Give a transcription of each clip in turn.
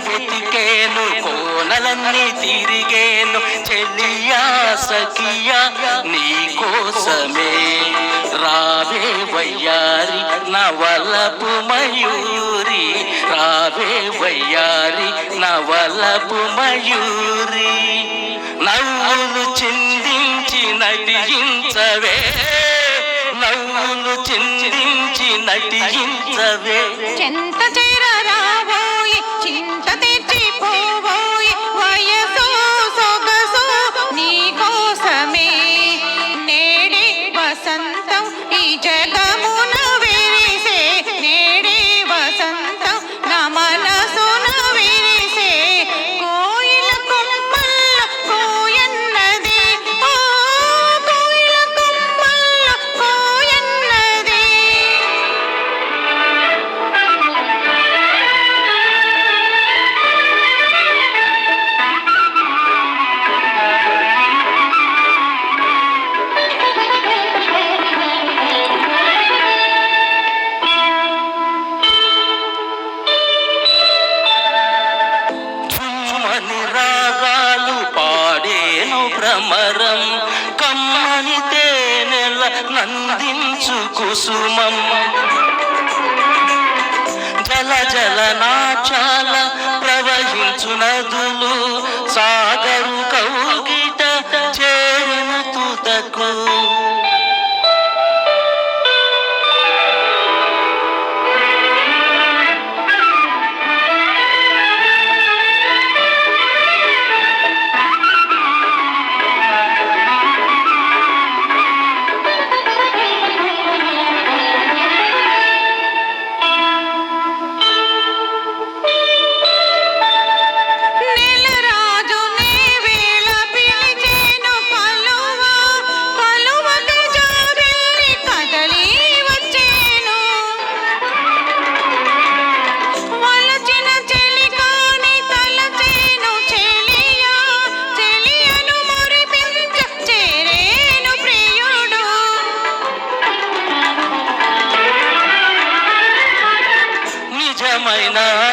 క్షేత్రాలన్నీ తిరిగేను చెలియా సఖియా నీ కోసమే. రావే వయ్యారి నవలపు మయూరి. రావే వయ్యారి నవలపు మయూరి. నవ్వులు చిందించి నటించవే. నవ్వులు చిందించి నటించవే. చెంత చేరారా? భ్రమరం. కమ్మని తేనెల నందించు కుసుమం. జల జల నాచాల ప్రవహించు నదులు.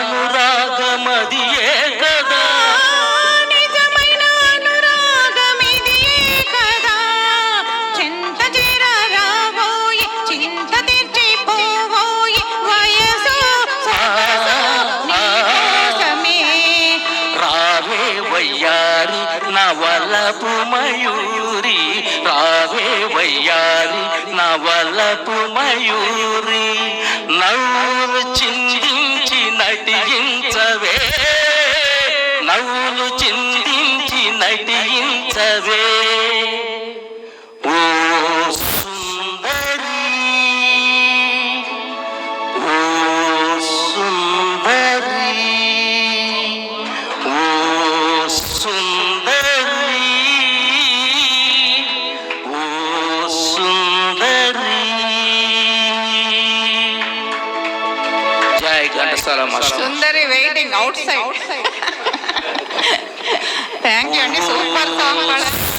అనురాగమదియే కదా. నిజమైన అనురాగమిదియే కదా. చింత చేర రాబోయి చింత తీర్చి పోబోయి వయసు సొగసు నీ కోసమే. రావే వయ్యారి నవలపు మయూరి రావే వయ్యారి నవలపు మయూరి నవ్వులు చిందించి నటించవే ఓ సుందరి ఓ సుందరి ఓ సుందరి ఓ సుందరి జై Ghantasala master Sundari waiting outside thank you అండి. Super song